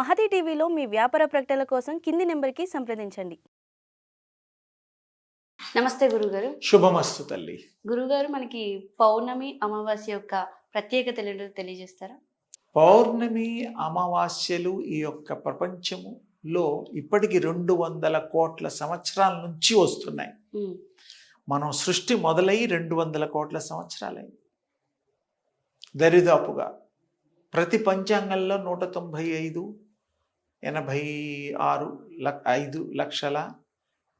మహతి టీవీలో మీ వ్యాపార ప్రకటనల కోసం కింది నెంబర్కి సంప్రదించండి. నమస్తే గురుగారు. శుభమస్తు తల్లి. గురుగారు మనకి పౌర్ణమి అమావాస్య యొక్క ప్రత్యేకతలు తెలియజేస్తారా? పౌర్ణమి అమావాస్యలు ఈ యొక్క ప్రపంచములో ఇప్పటికి రెండు వందల కోట్ల సంవత్సరాల నుంచి వస్తున్నాయి. మనం సృష్టి మొదలై రెండు వందల కోట్ల సంవత్సరాలైంది. దరిదాపుగా ప్రతి పంచాంగంలో నూట తొంభై ఐదు ఎనభై ఆరు లక్ ఐదు లక్షల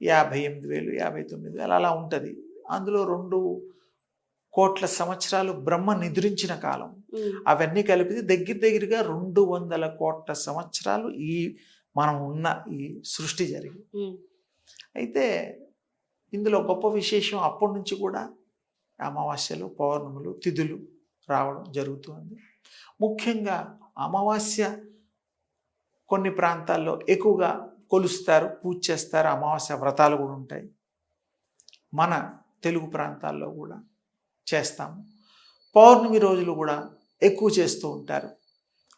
యాభై ఎనిమిది వేలు యాభై తొమ్మిది వేలు అలా ఉంటుంది. అందులో రెండు కోట్ల సంవత్సరాలు బ్రహ్మ నిద్రించిన కాలం. అవన్నీ కలిపితే దగ్గర దగ్గరగా రెండు వందల కోట్ల సంవత్సరాలు ఈ మనం ఉన్న ఈ సృష్టి జరిగి ఉమ్, అయితే ఇందులో గొప్ప విశేషం అప్పటి నుంచి కూడా అమావాస్యలు పౌర్ణములు తిథులు రావడం జరుగుతుంది ముఖ్యంగా అమావాస్య కొన్ని ప్రాంతాల్లో ఎక్కువగా కొలుస్తారు పూజ చేస్తారు అమావాస్య వ్రతాలు కూడా ఉంటాయి. మన తెలుగు ప్రాంతాల్లో కూడా చేస్తాము. పౌర్ణమి రోజులు కూడా ఎక్కువ చేస్తూ ఉంటారు.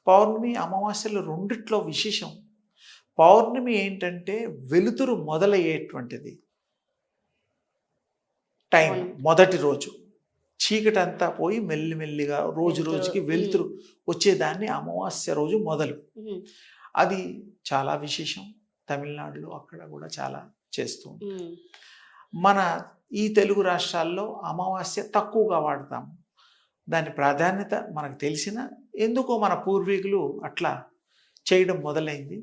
పౌర్ణమి అమావాస్యలు రెండిట్లో విశేషం. పౌర్ణమి ఏంటంటే వెలుతురు మొదలయ్యేటువంటిది. టైం. మొదటి రోజు. చీకటి అంతా పోయి మెల్లిమెల్లిగా రోజు రోజుకి వెలుతురు వచ్చేదాన్ని అమావాస్య రోజు మొదలు. అది చాలా విశేషం. తమిళనాడులో అక్కడ కూడా చాలా చేస్తూ మన ఈ తెలుగు రాష్ట్రాల్లో అమావాస్య తక్కువగా వాడతాము దాని ప్రాధాన్యత మనకు తెలిసిన ఎందుకో మన పూర్వీకులు అట్లా చేయడం మొదలైంది.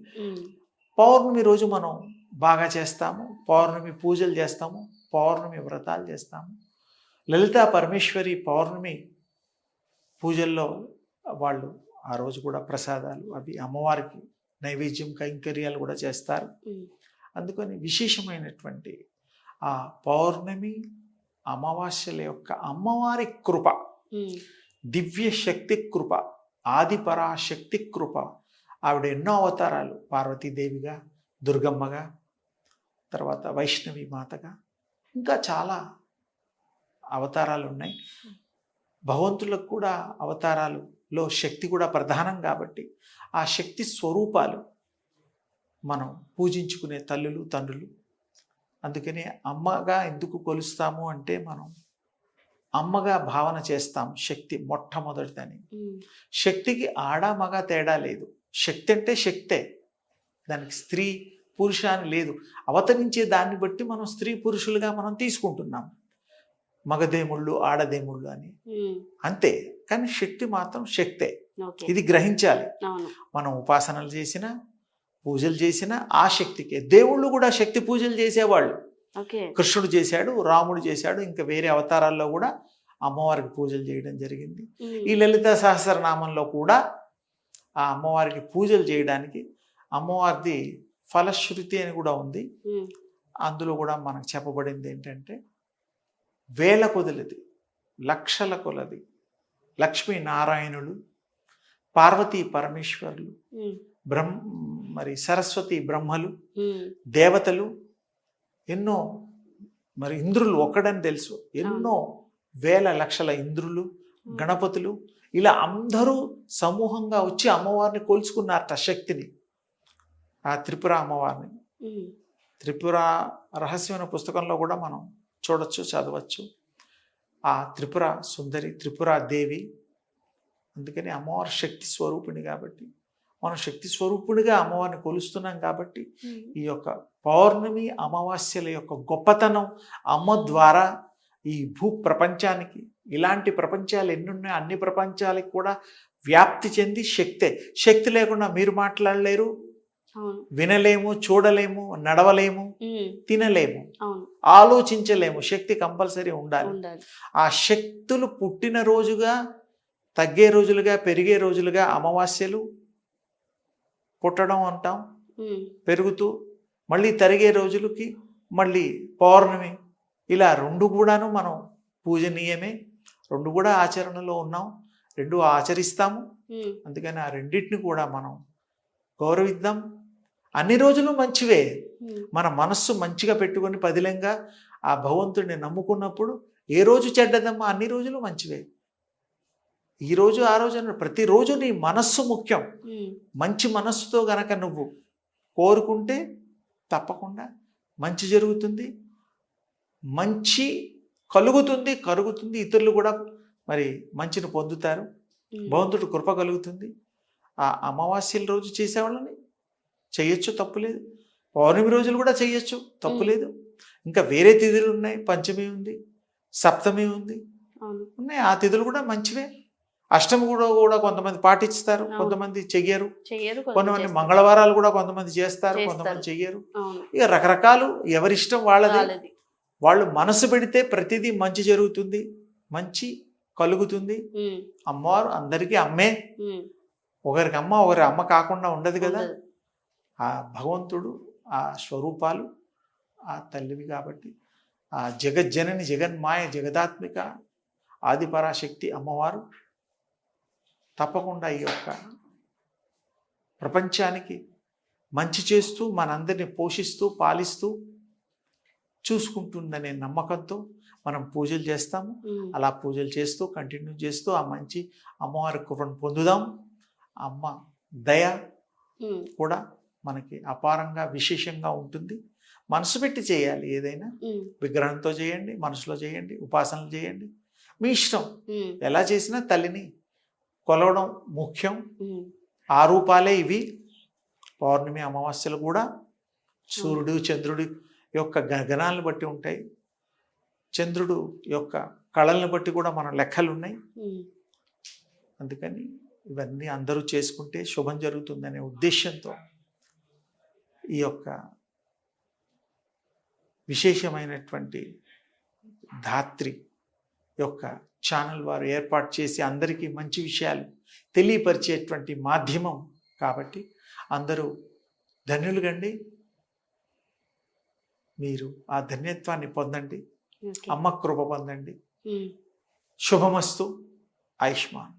పౌర్ణమి రోజు మనం బాగా చేస్తాము. పౌర్ణమి పూజలు చేస్తాము. పౌర్ణమి వ్రతాలు చేస్తాము. లలితా పరమేశ్వరి పౌర్ణమి పూజల్లో వాళ్ళు ఆ రోజు కూడా ప్రసాదాలు అవి అమ్మవారికి నైవేద్యం కైంకర్యాలు కూడా చేస్తారు. అందుకని విశేషమైనటువంటి ఆ పౌర్ణమి అమావాస్యల యొక్క అమ్మవారి కృప దివ్య శక్తి కృప ఆదిపరాశక్తి కృప ఆవిడ ఎన్నో అవతారాలు పార్వతీదేవిగా దుర్గమ్మగా తర్వాత వైష్ణవి మాతగా ఇంకా చాలా అవతారాలు ఉన్నాయి. భగవంతులకు కూడా అవతారాలులో శక్తి కూడా ప్రధానం కాబట్టి ఆ శక్తి స్వరూపాలు మనం పూజించుకునే తల్లులు తండ్రులు. అందుకని అమ్మగా ఎందుకు కొలుస్తాము అంటే మనం అమ్మగా భావన చేస్తాం శక్తి మొట్టమొదటిదని. శక్తికి ఆడ మగ తేడా లేదు. శక్తి అంటే శక్తే. దానికి స్త్రీ పురుష అని లేదు. అవతరించే దాన్ని బట్టి మనం స్త్రీ పురుషులుగా మనం తీసుకుంటున్నాం. మగదేముళ్ళు ఆడదేముళ్ళు అని. అంతే. కానీ శక్తి మాత్రం శక్తే. ఇది గ్రహించాలి. మనం ఉపాసనలు చేసినా పూజలు చేసినా ఆ శక్తికే. దేవుళ్ళు కూడా శక్తి పూజలు చేసేవాళ్ళు. కృష్ణుడు చేశాడు రాముడు చేశాడు ఇంకా వేరే అవతారాల్లో కూడా అమ్మవారికి పూజలు చేయడం జరిగింది. ఈ లలిత సహస్రనామంలో కూడా ఆ అమ్మవారికి పూజలు చేయడానికి అమ్మవారిది ఫలశ్రుతి అని కూడా ఉంది. అందులో కూడా మనకు చెప్పబడింది ఏంటంటే వేల కొలది లక్షల కొలది. లక్ష్మీ నారాయణులు పార్వతీ పరమేశ్వరులు బ్రహ్మ మరి సరస్వతి బ్రహ్మలు దేవతలు ఎన్నో మరి ఇంద్రులు ఒక్కడని తెలుసు. ఎన్నో వేల లక్షల ఇంద్రులు గణపతులు ఇలా అందరూ సమూహంగా వచ్చి అమ్మవారిని కొలుచుకున్నారట శక్తిని. ఆ త్రిపుర అమ్మవారిని. త్రిపుర రహస్యమైన పుస్తకంలో కూడా మనం చూడొచ్చు చదవచ్చు. ఆ త్రిపుర సుందరి త్రిపుర దేవి అందుకని అమ్మవారి శక్తి స్వరూపిణి కాబట్టి. మనం శక్తి స్వరూపుడిగా అమ్మవారిని కొలుస్తున్నాం కాబట్టి ఉమ్, ఈ యొక్క పౌర్ణమి అమావాస్యల యొక్క గొప్పతనం అమ్మ ద్వారా ఈ భూ ప్రపంచానికి ఇలాంటి ప్రపంచాలు ఎన్నున్నాయో అన్ని ప్రపంచాలకు కూడా వ్యాప్తి చెంది శక్తే. శక్తి లేకుండా మీరు మాట్లాడలేరు. వినలేము చూడలేము నడవలేము తినలేము ఆలోచించలేము శక్తి కంపల్సరీ ఉండాలి. ఆ శక్తులు పుట్టిన రోజుగా తగ్గే రోజులుగా పెరిగే రోజులుగా అమావాస్యలు పుట్టడం అంటాం. పెరుగుతూ మళ్ళీ తరిగే రోజులకి మళ్ళీ పౌర్ణమి ఇలా రెండు కూడాను మనం పూజనీయమే. రెండు కూడా ఆచరణలో ఉన్నాం. రెండు ఆచరిస్తాము. అందుకని ఆ రెండింటిని కూడా మనం గౌరవిద్దాం. అన్ని రోజులు మంచివే. మన మనస్సు మంచిగా పెట్టుకొని పదిలంగా ఆ భగవంతుడిని నమ్ముకున్నప్పుడు ఏ రోజు చెడ్డదమ్మా? అన్ని రోజులు మంచివే. ఈ రోజు ఆ రోజు ప్రతిరోజు నీ మనస్సు ముఖ్యం. మంచి మనస్సుతో గనక నువ్వు కోరుకుంటే తప్పకుండా మంచి జరుగుతుంది. మంచి కలుగుతుంది కరుగుతుంది. ఇతరులు కూడా మరి మంచిని పొందుతారు. భగవంతుడు కృప కలుగుతుంది. ఆ అమావాస్యల రోజు చేసేవాళ్ళని. చేయొచ్చు తప్పులేదు పౌర్ణమి రోజులు కూడా చేయొచ్చు తప్పులేదు ఇంకా వేరే తిథులు ఉన్నాయి. పంచమి ఉంది సప్తమి ఉంది. ఉన్నాయి. ఆ తిథులు కూడా మంచివే. అష్టమి కూడా కూడా కొంతమంది పాటిస్తారు. కొంతమంది చెయ్యరు. కొంతమంది. మంగళవారాలు కూడా కొంతమంది చేస్తారు. కొంతమంది చెయ్యరు. ఇక రకరకాలు ఎవరిష్టం వాళ్ళది. వాళ్ళు మనసు పెడితే ప్రతిదీ మంచి జరుగుతుంది మంచి కలుగుతుంది. అమ్మవారు అందరికీ అమ్మే. ఒకరికి అమ్మ ఒకరి అమ్మ కాకుండా ఉండదు కదా. ఆ భగవంతుడు ఆ స్వరూపాలు ఆ తల్లివి కాబట్టి ఆ జగజ్జనని జగన్మాయ జగదాత్మిక ఆదిపరాశక్తి అమ్మవారు తప్పకుండా ఈ యొక్క ప్రపంచానికి మంచి చేస్తూ మనందరిని పోషిస్తూ పాలిస్తూ చూసుకుంటుందనే నమ్మకంతో మనం పూజలు చేస్తాము. అలా పూజలు చేస్తూ కంటిన్యూ చేస్తూ ఆ మంచి అమ్మవారి కృపను పొందుదాం. అమ్మ దయ కూడా మనకి అపారంగా విశేషంగా ఉంటుంది. మనసు పెట్టి చేయాలి ఏదైనా. విగ్రహంతో చేయండి మనసులో చేయండి ఉపాసనలు చేయండి. మీ ఇష్టం. ఎలా చేసినా తల్లిని కొలవడం ముఖ్యం. ఆ రూపాలే ఇవి. పౌర్ణమి అమావాస్యలు కూడా సూర్యుడు చంద్రుడి యొక్క గగనాలను బట్టి ఉంటాయి. చంద్రుడు యొక్క కళలను బట్టి కూడా మన లెక్కలు ఉన్నాయి అందుకని ఇవన్నీ అందరూ చేసుకుంటే శుభం జరుగుతుందనే ఉద్దేశంతో ఈ యొక్క విశేషమైనటువంటి ధాత్రి యొక్క ఛానల్ వారు ఏర్పాటు చేసి అందరికీ మంచి విషయాలు తెలియపరిచేటువంటి మాధ్యమం కాబట్టి అందరూ ధన్యులుగండి మీరు ఆ ధన్యత్వాన్ని పొందండి. అమ్మ కృప పొందండి. శుభమస్తు. ఆయుష్మాన్.